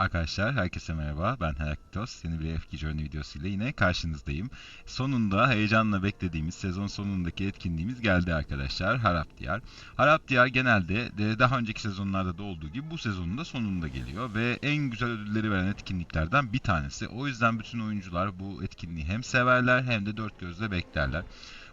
Arkadaşlar herkese merhaba. Ben Heraklitos. Yeni bir FK Journey videosuyla yine karşınızdayım. Sonunda heyecanla beklediğimiz sezon sonundaki etkinliğimiz geldi arkadaşlar. Harap Diyar. Harap Diyar genelde de daha önceki sezonlarda da olduğu gibi bu sezonun da sonunda geliyor ve en güzel ödülleri veren etkinliklerden bir tanesi. O yüzden bütün oyuncular bu etkinliği hem severler hem de dört gözle beklerler.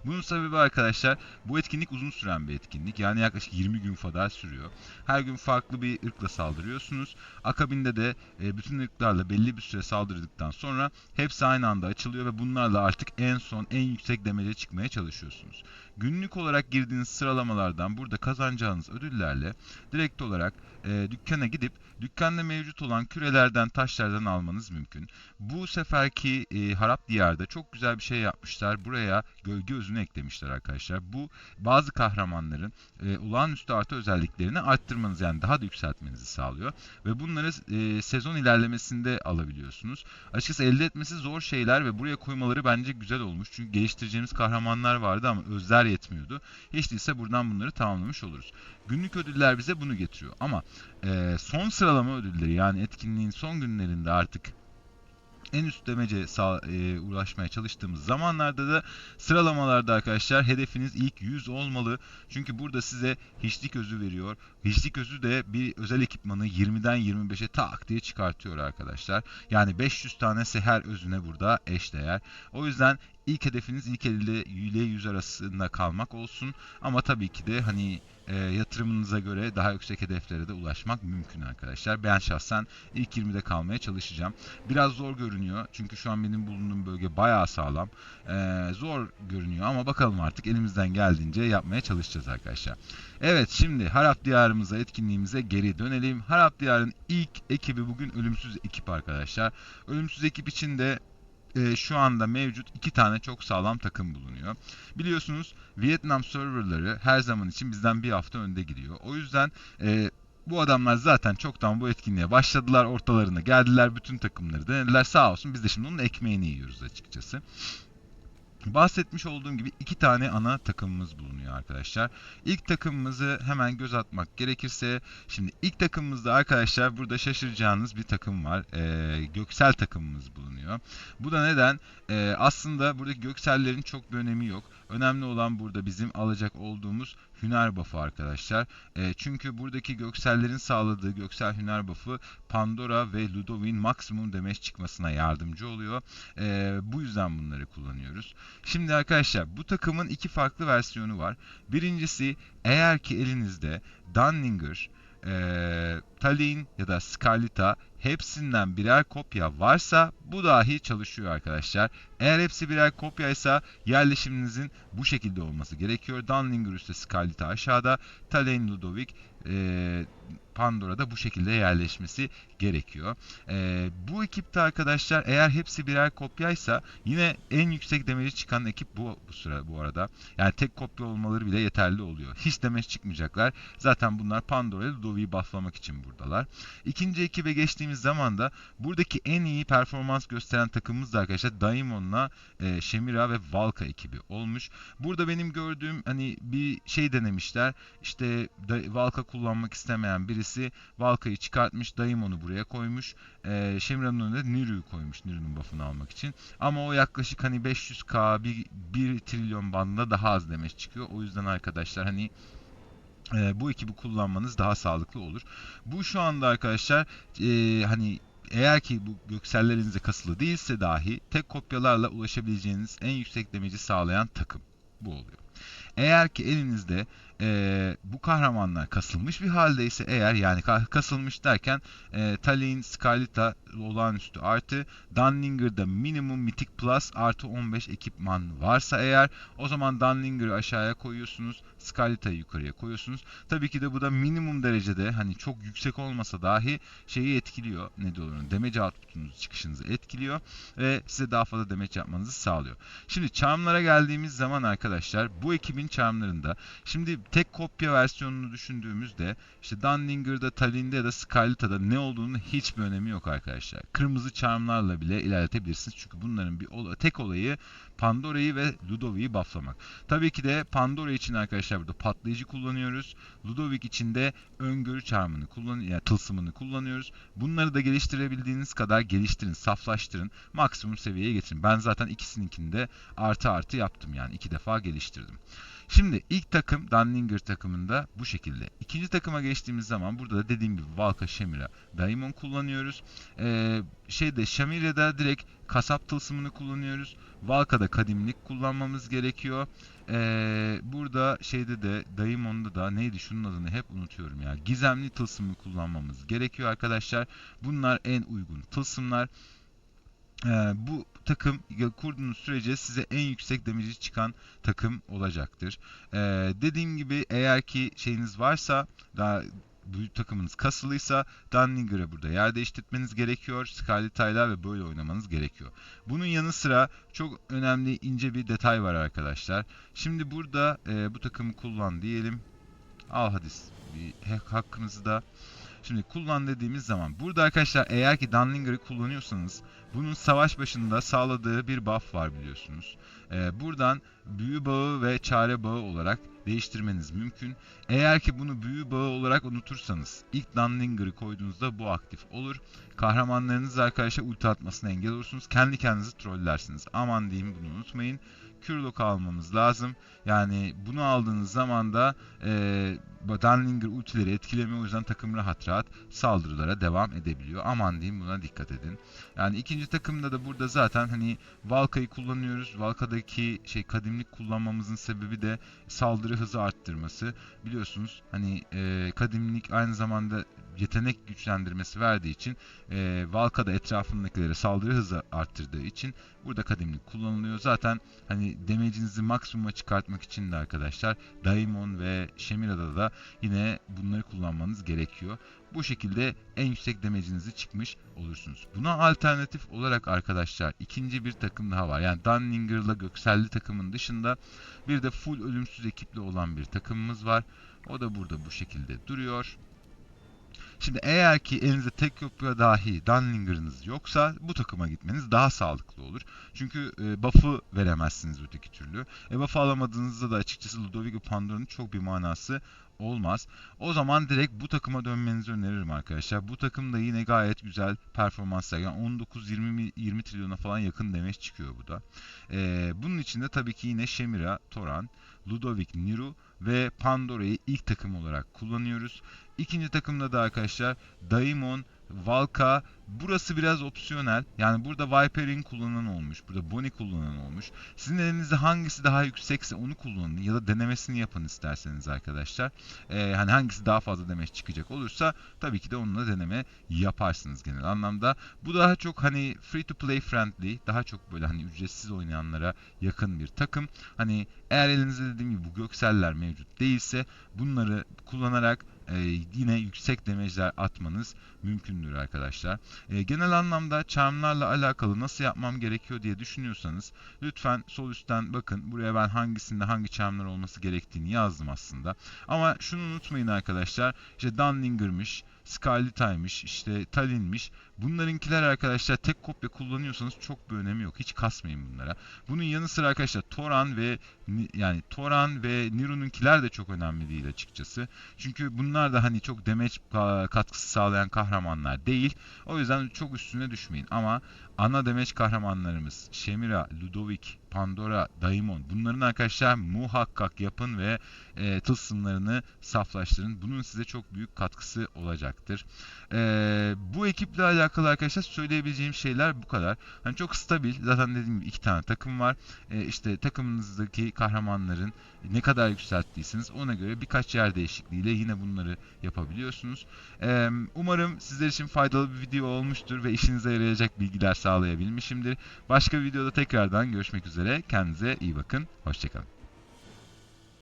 Bunun sebebi arkadaşlar bu etkinlik uzun süren bir etkinlik. Yani yaklaşık 20 gün kadar sürüyor. Her gün farklı bir ırkla saldırıyorsunuz. Akabinde de e, bütün ırklarla belli bir süre saldırdıktan sonra hepsi aynı anda açılıyor ve bunlarla artık en son en yüksek demece çıkmaya çalışıyorsunuz. Günlük olarak girdiğiniz sıralamalardan burada kazanacağınız ödüllerle direkt olarak e, dükkana gidip dükkanda mevcut olan kürelerden taşlardan almanız mümkün. Bu seferki e, Harap Diyar'da çok güzel bir şey yapmışlar. Buraya gölge özünü eklemişler arkadaşlar. Bu bazı kahramanların e, olağanüstü artı özelliklerini arttırmanız yani daha da yükseltmenizi sağlıyor. Ve bunları e, sezon ilerlemesinde alabiliyorsunuz. Açıkçası elde etmesi zor şeyler ve buraya koymaları bence güzel olmuş. Çünkü geliştireceğimiz kahramanlar vardı ama özler yetmiyordu. Hiç değilse buradan bunları tamamlamış oluruz. Günlük ödüller bize bunu getiriyor. Ama e, son sıralama ödülleri yani etkinliğin son günlerinde artık en üst demece sağ, e, ulaşmaya çalıştığımız zamanlarda da sıralamalarda arkadaşlar hedefiniz ilk 100 olmalı. Çünkü burada size hiçlik özü veriyor. Hiçlik özü de bir özel ekipmanı 20'den 25'e tak diye çıkartıyor arkadaşlar. Yani 500 tane seher özüne burada eşdeğer. O yüzden ilk hedefiniz ilk 50 ile 100 arasında kalmak olsun. Ama tabii ki de hani e, yatırımınıza göre daha yüksek hedeflere de ulaşmak mümkün arkadaşlar. Ben şahsen ilk 20'de kalmaya çalışacağım. Biraz zor görünüyor çünkü şu an benim bulunduğum bölge bayağı sağlam. E, zor görünüyor ama bakalım artık elimizden geldiğince yapmaya çalışacağız arkadaşlar. Evet şimdi Harap Diyarımıza etkinliğimize geri dönelim. Harap Diyar'ın ilk ekibi bugün Ölümsüz ekip arkadaşlar. Ölümsüz ekip için de e, şu anda mevcut iki tane çok sağlam takım bulunuyor. Biliyorsunuz Vietnam serverları her zaman için bizden bir hafta önde gidiyor. O yüzden e, bu adamlar zaten çoktan bu etkinliğe başladılar. Ortalarına geldiler. Bütün takımları denediler. Sağ olsun biz de şimdi onun ekmeğini yiyoruz açıkçası. Bahsetmiş olduğum gibi iki tane ana takımımız bulunuyor arkadaşlar. İlk takımımızı hemen göz atmak gerekirse şimdi ilk takımımızda arkadaşlar burada şaşıracağınız bir takım var. Ee, Göksel takımımız bulunuyor. Bu da neden? Ee, aslında buradaki Göksellerin çok bir önemi yok. Önemli olan burada bizim alacak olduğumuz Hüner buff'ı arkadaşlar. E, çünkü buradaki Göksellerin sağladığı Göksel Hüner buff'ı Pandora ve Ludovic'in maksimum demeç çıkmasına yardımcı oluyor. E, bu yüzden bunları kullanıyoruz. Şimdi arkadaşlar bu takımın iki farklı versiyonu var. Birincisi eğer ki elinizde Dunninger, e, Tallinn ya da Scarlita hepsinden birer kopya varsa bu dahi çalışıyor arkadaşlar. Eğer hepsi birer kopyaysa yerleşiminizin bu şekilde olması gerekiyor. Dunlinger üstte Scarlita aşağıda, Tallinn Ludovic e, Pandora'da bu şekilde yerleşmesi gerekiyor. E, bu ekipte arkadaşlar eğer hepsi birer kopyaysa yine en yüksek demeci çıkan ekip bu, bu sıra bu arada. Yani tek kopya olmaları bile yeterli oluyor. Hiç demeç çıkmayacaklar. Zaten bunlar Pandora ile Ludovic'i bufflamak için buradalar. İkinci ekibe geçtiğimiz zaman da buradaki en iyi performans gösteren takımımız da arkadaşlar Daimon'la e, Shemira ve Valka ekibi olmuş. Burada benim gördüğüm hani bir şey denemişler. İşte Valka kullanmak istemeyen birisi Valka'yı çıkartmış, Daimon'u buraya koymuş. E, Shemira'nın önüne Niru'yu koymuş Niru'nun buff'ını almak için. Ama o yaklaşık hani 500k 1, 1 trilyon bandında daha az demek çıkıyor. O yüzden arkadaşlar hani e, bu ekibi kullanmanız daha sağlıklı olur. Bu şu anda arkadaşlar e, hani eğer ki bu göksellerinize kasılı değilse dahi tek kopyalarla ulaşabileceğiniz en yüksek demeci sağlayan takım bu oluyor. Eğer ki elinizde e, bu kahramanlar kasılmış bir haldeyse eğer yani kasılmış derken e, Tallinn, Scarlita olağanüstü artı Dunlinger'da minimum Mythic Plus artı 15 ekipman varsa eğer o zaman Dunlinger'ı aşağıya koyuyorsunuz. Scarleta'yı yukarıya koyuyorsunuz. Tabii ki de bu da minimum derecede hani çok yüksek olmasa dahi şeyi etkiliyor. Ne diyorlar? Damage output'unuzu çıkışınızı etkiliyor ve size daha fazla damage yapmanızı sağlıyor. Şimdi charmlara geldiğimiz zaman arkadaşlar bu ekibin charmlarında şimdi tek kopya versiyonunu düşündüğümüzde işte Dunninger'da, Tallinn'de ya da Scarleta'da ne olduğunu hiçbir önemi yok arkadaşlar. Kırmızı charmlarla bile ilerletebilirsiniz. Çünkü bunların bir tek olayı Pandora'yı ve Ludovic'i bufflamak. Tabii ki de Pandora için arkadaşlar burada patlayıcı kullanıyoruz. Ludovic için de öngörü charmını kullan yani tılsımını kullanıyoruz. Bunları da geliştirebildiğiniz kadar geliştirin, saflaştırın. Maksimum seviyeye getirin. Ben zaten ikisininkini de artı artı yaptım yani iki defa geliştirdim. Şimdi ilk takım Dunninger takımında bu şekilde. İkinci takıma geçtiğimiz zaman burada da dediğim gibi Valka, Şemira, Daimon kullanıyoruz. Ee, şeyde Şemira'da direkt kasap tılsımını kullanıyoruz. Valka'da kadimlik kullanmamız gerekiyor. Ee, burada şeyde de Daimon'da da neydi şunun adını hep unutuyorum ya. Gizemli tılsımı kullanmamız gerekiyor arkadaşlar. Bunlar en uygun tılsımlar. Ee, bu takım kurduğunuz sürece size en yüksek damage'i çıkan takım olacaktır. Ee, dediğim gibi eğer ki şeyiniz varsa daha bu takımınız kasılıysa Dunninger'ı burada yer değiştirmeniz gerekiyor. Scarleta'yla ve böyle oynamanız gerekiyor. Bunun yanı sıra çok önemli ince bir detay var arkadaşlar. Şimdi burada e, bu takımı kullan diyelim. Al hadi bir hakkınızı da. Şimdi kullan dediğimiz zaman burada arkadaşlar eğer ki Dunninger'ı kullanıyorsanız bunun savaş başında sağladığı bir buff var biliyorsunuz. Ee, buradan büyü bağı ve çare bağı olarak değiştirmeniz mümkün. Eğer ki bunu büyü bağı olarak unutursanız ilk Dunninger'ı koyduğunuzda bu aktif olur. Kahramanlarınız arkadaşlar ulti atmasına engel olursunuz. Kendi kendinizi trollersiniz. Aman diyeyim bunu unutmayın. Kürlok almamız lazım. Yani bunu aldığınız zaman da e, Dunninger ultileri etkilemiyor. O yüzden takım rahat rahat saldırılara devam edebiliyor. Aman diyeyim buna dikkat edin. Yani ikinci takımda da burada zaten hani Valka'yı kullanıyoruz. Valka'daki şey kadimlik kullanmamızın sebebi de saldırı hızı arttırması. Biliyorsunuz hani e, kadimlik aynı zamanda yetenek güçlendirmesi verdiği için e, Valka'da etrafındakilere saldırı hızı arttırdığı için burada kadimlik kullanılıyor. Zaten hani damage'inizi maksimuma çıkartmak için de arkadaşlar Daimon ve Shemira'da da yine bunları kullanmanız gerekiyor. Bu şekilde en yüksek damage'inizi çıkmış olursunuz. Buna alternatif olarak arkadaşlar ikinci bir takım daha var. Yani Dunninger'la Gökselli takımın dışında bir de full ölümsüz ekipli olan bir takımımız var. O da burada bu şekilde duruyor. Şimdi eğer ki elinizde tek kopya dahi Dunninger'ınız yoksa bu takıma gitmeniz daha sağlıklı olur. Çünkü e, buff'ı veremezsiniz öteki türlü. E buff alamadığınızda da açıkçası Ludovico Pandora'nın çok bir manası olmaz. O zaman direkt bu takıma dönmenizi öneririm arkadaşlar. Bu takım da yine gayet güzel performans sergiliyor. Yani 19-20 20 trilyona falan yakın demeç çıkıyor bu da. Ee, bunun içinde tabii ki yine Shemira, Toran, Ludovic, Niru ve Pandora'yı ilk takım olarak kullanıyoruz. İkinci takımda da arkadaşlar Daimon, Valka burası biraz opsiyonel. Yani burada Viper'in kullanan olmuş. Burada Bonnie kullanan olmuş. Sizin elinizde hangisi daha yüksekse onu kullanın ya da denemesini yapın isterseniz arkadaşlar. Ee, hani hangisi daha fazla demeç çıkacak olursa tabii ki de onunla deneme yaparsınız genel anlamda. Bu daha çok hani free to play friendly, daha çok böyle hani ücretsiz oynayanlara yakın bir takım. Hani eğer elinizde dediğim gibi bu gökseller mevcut değilse bunları kullanarak e, yine yüksek demecler atmanız mümkündür arkadaşlar. E, genel anlamda charmlarla alakalı nasıl yapmam gerekiyor diye düşünüyorsanız lütfen sol üstten bakın. Buraya ben hangisinde hangi charmlar olması gerektiğini yazdım aslında. Ama şunu unutmayın arkadaşlar. İşte Dunninger'mış, Scarleta'ymış, işte Tallinn'miş. Bunlarınkiler arkadaşlar tek kopya kullanıyorsanız çok bir önemi yok. Hiç kasmayın bunlara. Bunun yanı sıra arkadaşlar Toran ve yani Toran ve Niru'nunkiler de çok önemli değil açıkçası. Çünkü bunlar da hani çok demeç katkısı sağlayan kahramanlar değil. O yüzden çok üstüne düşmeyin. Ama ana demeç kahramanlarımız Shemira, Ludovic, Pandora, Daimon bunların arkadaşlar muhakkak yapın ve e, tılsımlarını saflaştırın. Bunun size çok büyük katkısı olacaktır. E, bu ekiple alakalı arkadaşlar söyleyebileceğim şeyler bu kadar. Hani çok stabil. Zaten dediğim gibi iki tane takım var. E, işte takımınızdaki kahramanların ne kadar yükselttiyseniz ona göre birkaç yer değişikliğiyle yine bunları yapabiliyorsunuz. E, umarım sizler için faydalı bir video olmuştur ve işinize yarayacak bilgiler sağlayabilmişimdir. Başka bir videoda tekrardan görüşmek üzere. Kendinize iyi bakın. Hoşçakalın.